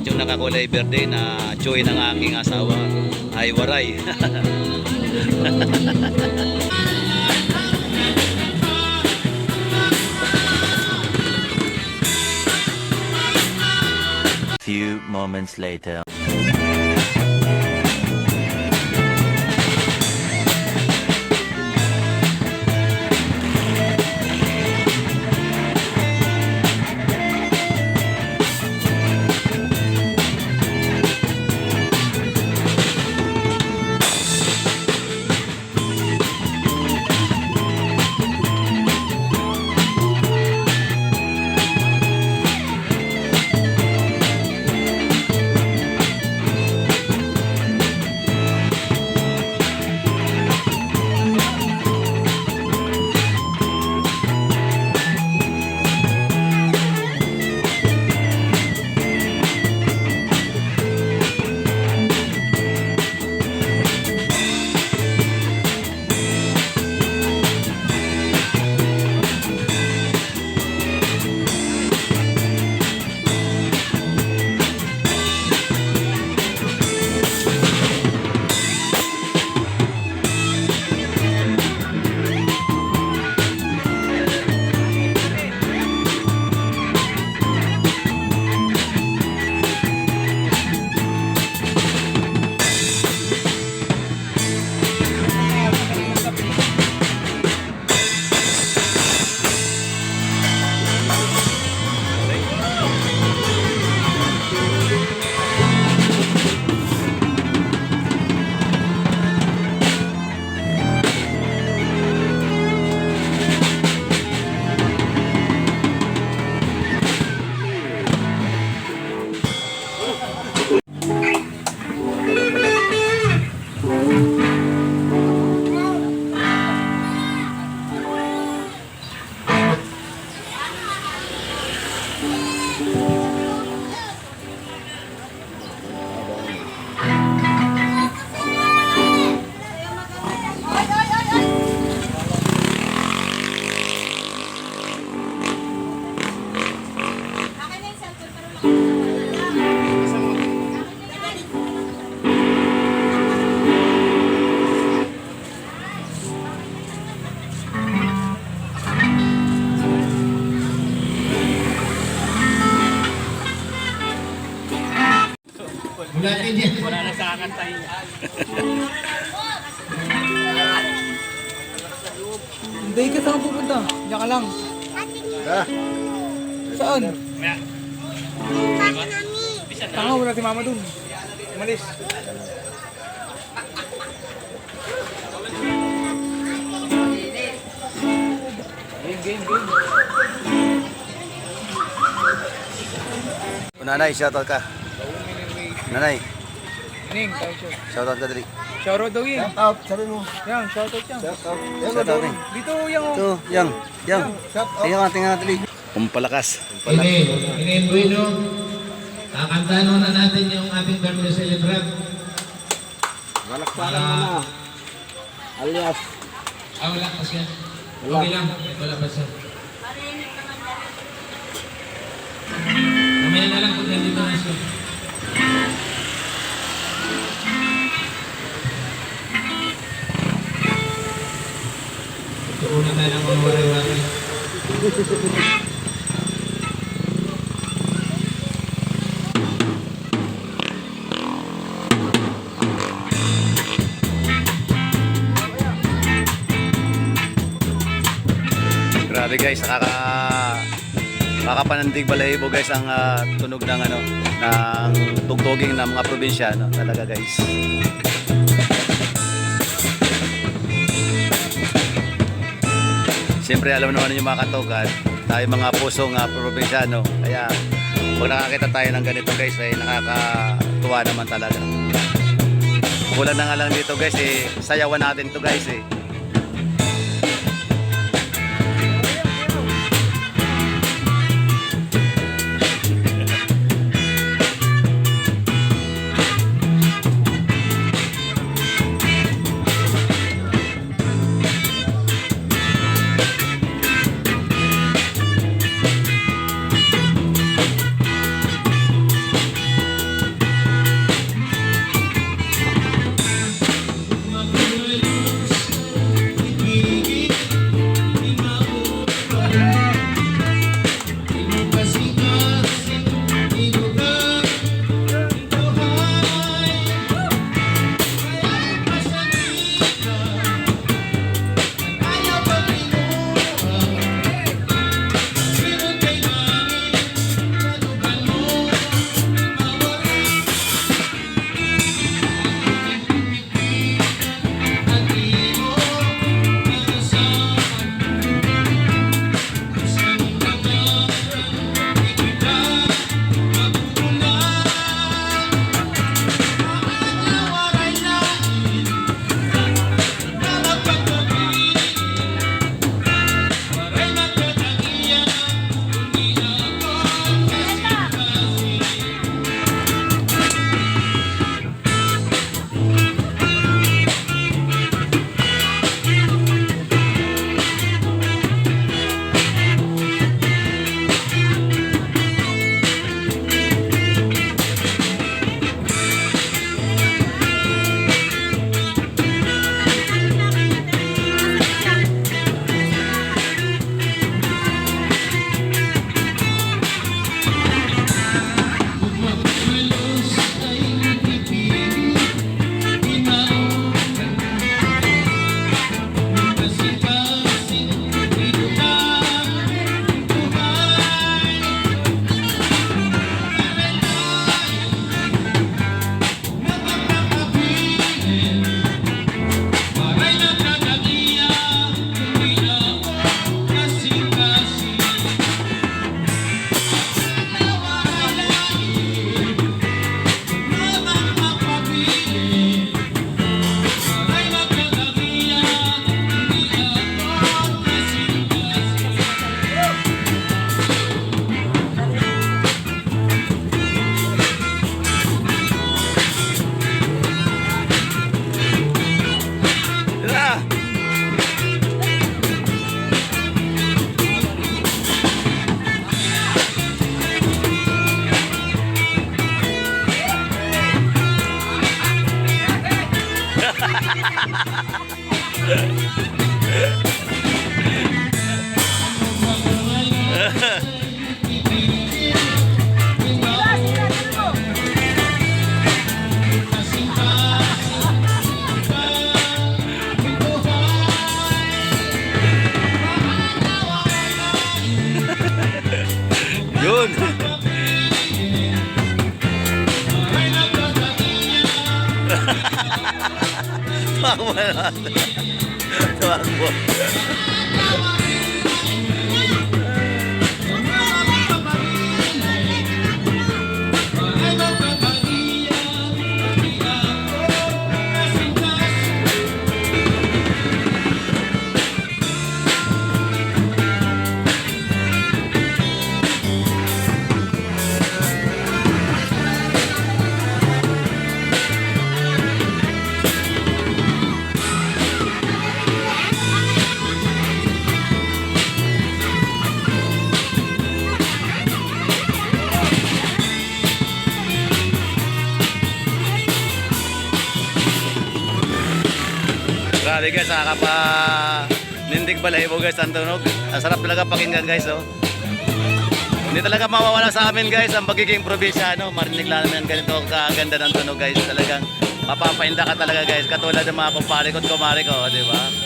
At yung nakakulay verde na joy ng aking asawa ay Waray. Few moments later. Tayo. Hindi ka saan pupunta? Diyan ka lang. Saan? Tanga, wala si mama dun. Umalis. Game, game, game. Nanay, shoutout ka. Nanay, Ining, tayo siya. shoutout ka dali. Shoutout daw yun. Out, sabi mo. Yan, shoutout yan. Shoutout ni. Dito yung... Ito, yang, yang. Tingnan ka, tingnan ka dali. Kumpalakas. Ine, Ine Bueno. Kakantahan muna natin yung ating birthday celebrant. Balakpalan mo na. Alias. Ah, wala pa siya. Okay lang. Wala pa siya. Mamaya na lang kung nandito na siya. Una tayo ng mga waray-waray. Grabe guys, nakaka Makapanandig balahibo guys ang ah, tunog ng ano ng tugtuging ng mga probinsya no? talaga guys. Siyempre alam naman yung mga katokan, tayo mga pusong uh, probinsyano. Kaya pag nakakita tayo ng ganito guys ay nakakatuwa naman talaga. Kulang na nga lang dito guys eh, sayawan natin to guys eh. nothing. Grabe guys, nakakapa nindig balahibo guys ang tunog. Ang sarap talaga pakinggan guys oh. Hindi talaga mawawala sa amin guys ang pagiging probinsyano. Marinig lang namin ganito kaganda ng tunog guys. Talagang mapapainda ka talaga guys. Katulad ng mga kumpare ko at kumare ko, di ba?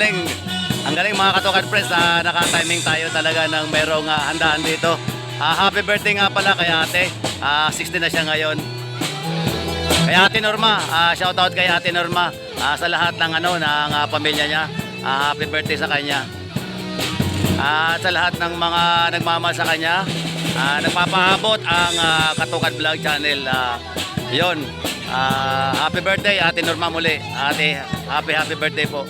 Galing. Ang galing mga katokan press. Ah, naka-timing tayo talaga ng merong ah, handaan dito. Ah, happy birthday nga pala kay ate. Ah, 60 na siya ngayon. Kay Ate Norma, ah, shout out kay Ate Norma ah, sa lahat ng ano ng ah, pamilya niya. Ah, happy birthday sa kanya. Ah, At sa lahat ng mga nagmamahal sa kanya, ah, nagpapaabot ang ah, Katukan Vlog Channel. Ah, yon. Ah, happy birthday Ate Norma muli. Ate, happy happy birthday po.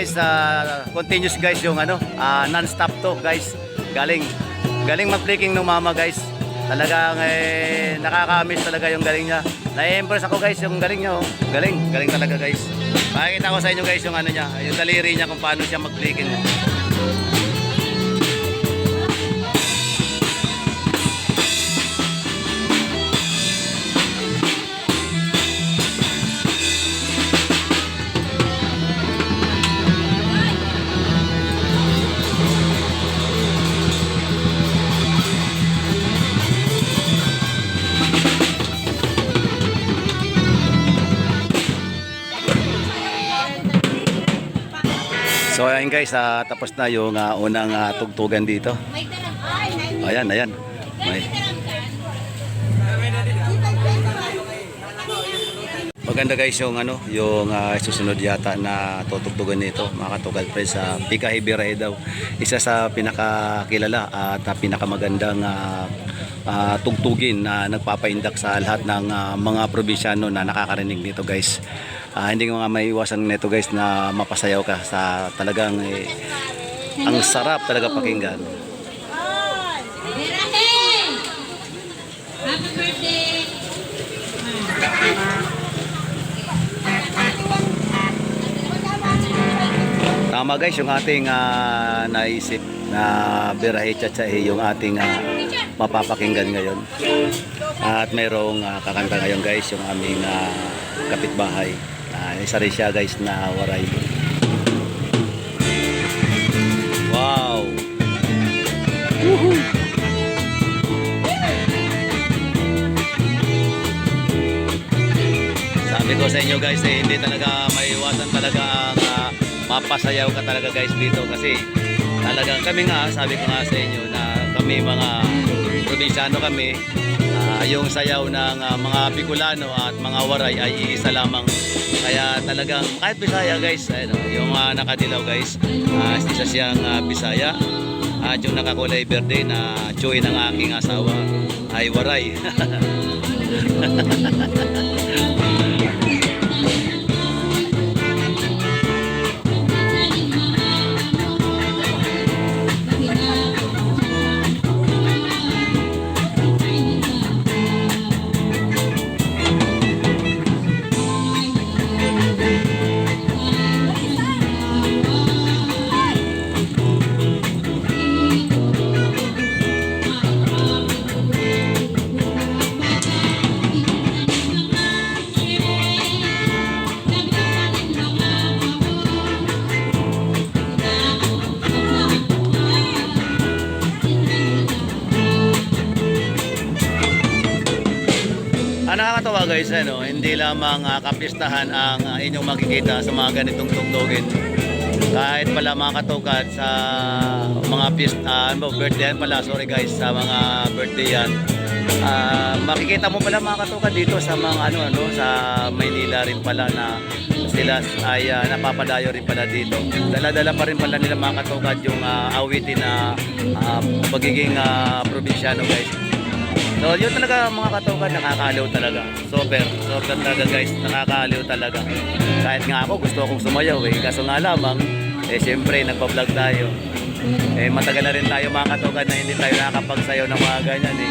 Guys, ah, continuous guys yung ano, ah, non-stop to guys. Galing. Galing mag-flicking ng mama guys. Talagang eh, nakaka-miss talaga yung galing niya. Na-impress ako guys yung galing niya. Oh. Galing, galing talaga guys. Makikita ko sa inyo guys yung ano niya, yung daliri niya kung paano siya mag-flicking. So ayan guys, ah, tapos na yung ah, unang ah, tugtugan dito. Ayan, ayan. May. Maganda guys yung ano, yung ah, susunod yata na tutugtugan nito, mga katugal pre sa Pika Hibiray daw. Isa sa pinakakilala at ah, pinakamagandang ah, ah, tugtugin na nagpapaindak sa lahat ng ah, mga probinsyano na nakakarinig nito guys. Ah, hindi nga maiwasan nito guys na mapasayaw ka sa talagang eh, ang sarap talaga pakinggan. Happy birthday! Tama guys, yung ating ah, naisip na birahe tsatsahe yung ating ah, mapapakinggan ngayon. At mayroong ah, kakanta ngayon guys, yung aming ah, kapitbahay. Isa rin siya guys na waray. Wow! Sabi ko sa inyo guys, eh, hindi talaga maiwasan talaga ang ah, mapasayaw ka talaga guys dito kasi talagang kami nga, sabi ko nga sa inyo na kami mga probinsyano kami, ah, yung sayaw ng ah, mga Bicolano at mga Waray ay iisa lamang. Kaya talagang kahit Bisaya guys, ano, yung ah, nakadilaw guys, ah, isa siyang ah, Bisaya at yung nakakulay verde na choy ng aking asawa ay Waray. Guys, ano, hindi lamang uh, kapistahan ang ah, inyong makikita sa mga ganitong tugtugin. Kahit pala mga katugad sa mga pista, ano, birthday yan pala, sorry guys, sa mga birthday yan. Ah, makikita mo pala mga katugad dito sa mga ano ano sa Maynila rin pala na sila ay ah, napapadayo rin pala dito. Dala-dala pa rin pala nila mga katugad yung ah, awitin na ah, pagiging ah, probinsyano guys. So, yun talaga mga katukan, nakakaliw talaga. Super, super talaga guys, nakakaliw talaga. Kahit nga ako, gusto akong sumayaw eh. Kaso nga lamang, eh siyempre, nagpa-vlog tayo. Eh, matagal na rin tayo mga katukan na hindi tayo nakakapagsayaw ng mga ganyan eh.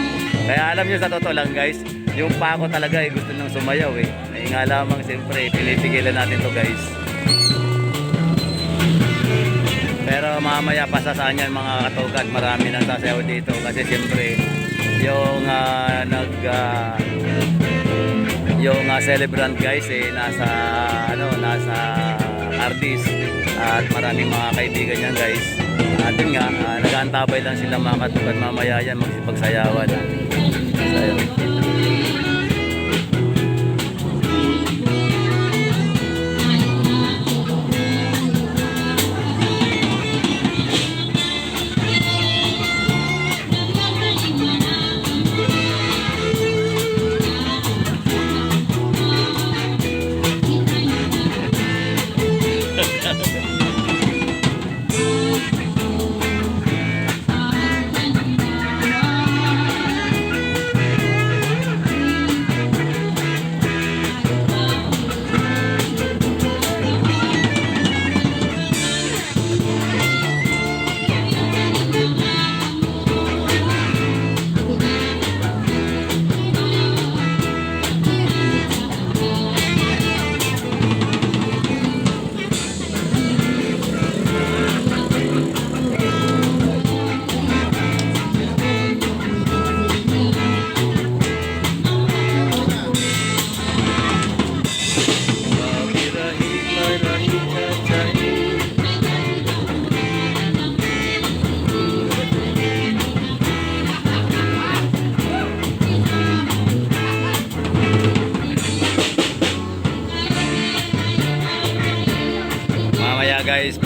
Kaya alam nyo sa totoo lang guys, yung pa ako talaga eh, gusto nang sumayaw eh. Eh nga lamang, siyempre, pinipigilan natin to guys. Pero mamaya pa sa saan yan mga katukan, marami nang sasayaw dito kasi siyempre yung ah, nag ah, yung ah, celebrant guys eh nasa ano nasa artist at maraming mga kaibigan niyan guys. At yun nga, uh, nag-aantabay lang sila mga katukan mamaya yan magsipagsayawan. ah. So,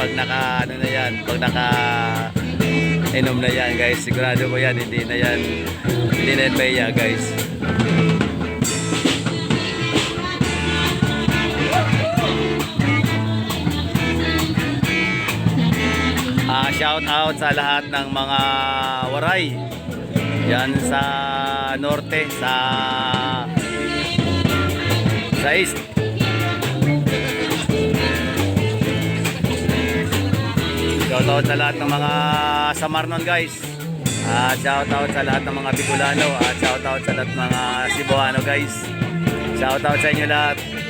pag naka ano na yan, pag naka inom na yan guys, sigurado ko yan, hindi na yan, hindi na yan maya guys. Uh, shout out sa lahat ng mga waray. Yan sa norte sa sa east. Shout out sa lahat ng mga Samarnon guys. At shout out sa lahat ng mga Bicolano at shout out sa lahat ng mga Cebuano guys. Shout out sa inyo lahat.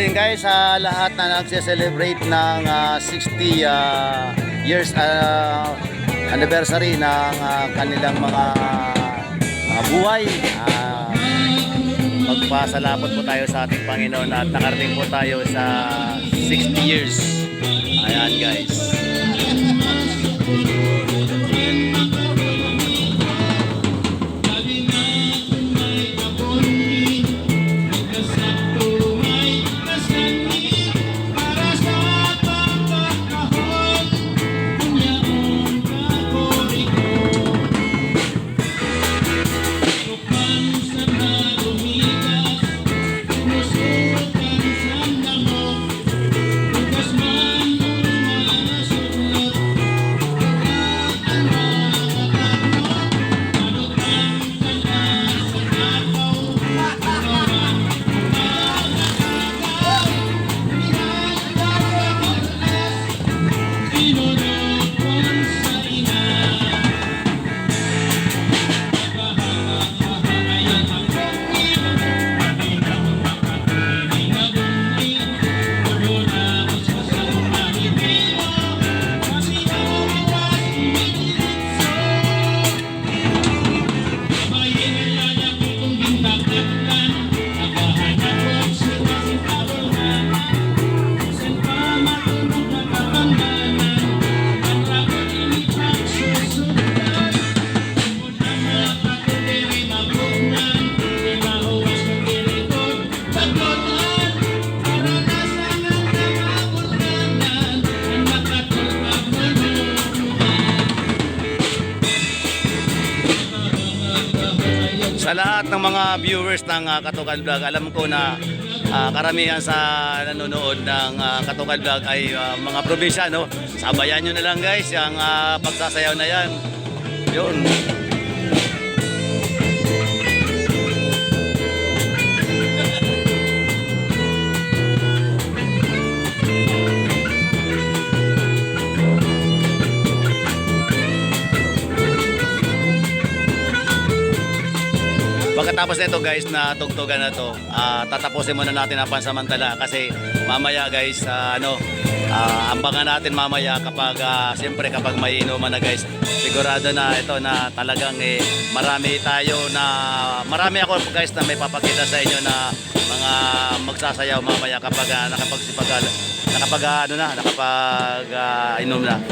Din guys sa lahat na nagse-celebrate ng ah, 60 ah, years ah, anniversary ng ah, kanilang mga mga buhay. Ah, magpasalapot po tayo sa ating Panginoon at nakarating po tayo sa 60 years. Ayan guys. Ng mga viewers ng uh, Katukan Vlog, alam ko na ah, karamihan sa nanonood ng uh, Katukan Vlog ay ah, mga probinsya, no? Sabayan nyo na lang guys, yung ah, pagsasayaw na yan. Yun. Pagkatapos nito guys na tugtugan na to, ah, tatapusin muna natin ang pansamantala kasi mamaya guys ah, ano ah, ambangan natin mamaya kapag ah, siyempre kapag may inuman na guys. Sigurado na ito na talagang eh, marami tayo na marami ako guys na may papakita sa inyo na mga magsasayaw mamaya kapag uh, nakapagsipag nakapag ah, ano na nakapag ah, inom na.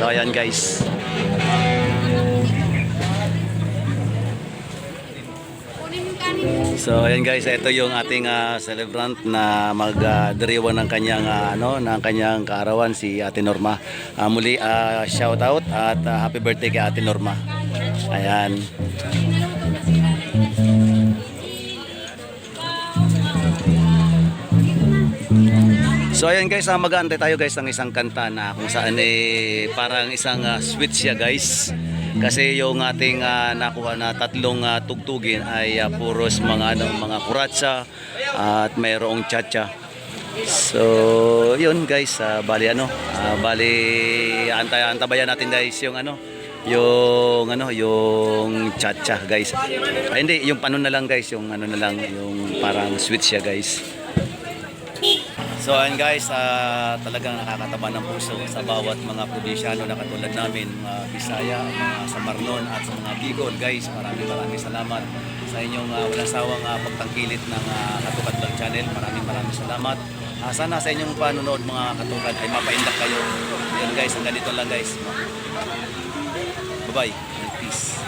So ayan guys So ayan guys, ito yung ating ah, celebrant na magdiriwang ng kanyang ah, ano, ng kanyang kaarawan si Ate Norma. Ah, muli ah, shout out at ah, happy birthday kay Ate Norma. Ayan. So ayan guys, ah, mag-aantay tayo guys ng isang kanta na kung saan eh parang isang ah, sweet siya guys. Kasi yung ating ah, nakuha na tatlong ah, tugtugin ay ah, puros mga ano, mga kuratsa at mayroong chacha. So, yun guys, ah, bali ano, ah, bali antay antabayan natin guys yung ano, yung ano, yung chacha guys. Ay, hindi, yung panon na lang guys, yung ano na lang, yung parang sweet siya guys. So ayun guys, ah, talagang nakakataba ng puso sa bawat mga probinsyano na katulad namin, mga Bisaya, mga Samarnon at sa mga Bicol guys. Maraming maraming salamat sa inyong ah, walang sawang ah, pagtangkilit ng uh, Katukat Vlog Channel. Maraming maraming salamat. Ah, sana sa inyong panonood mga katukan ay mapaindak kayo. Yun guys, hanggang dito lang guys. Bye-bye and peace.